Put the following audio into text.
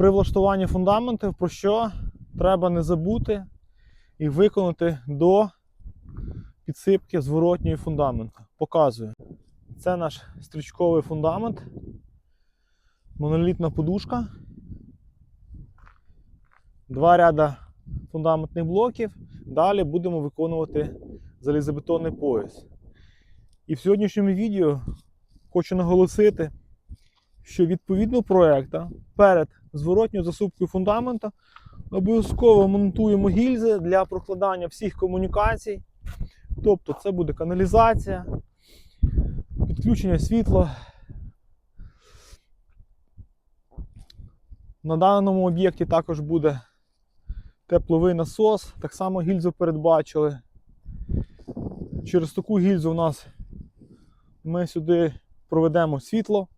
При влаштуванні фундаментів про що треба не забути і виконати до підсипки зворотньої фундаменту. Показую. Це наш стрічковий фундамент, монолітна подушка, два ряда фундаментних блоків. Далі будемо виконувати залізобетонний пояс. І в сьогоднішньому відео хочу наголосити, що відповідно проекту перед зворотньою засупкою фундамента обов'язково монтуємо гільзи для прокладання всіх комунікацій. Тобто це буде каналізація, підключення світла. На даному об'єкті також буде тепловий насос, так само гільзу передбачили. Через таку гільзу у нас ми сюди проведемо світло.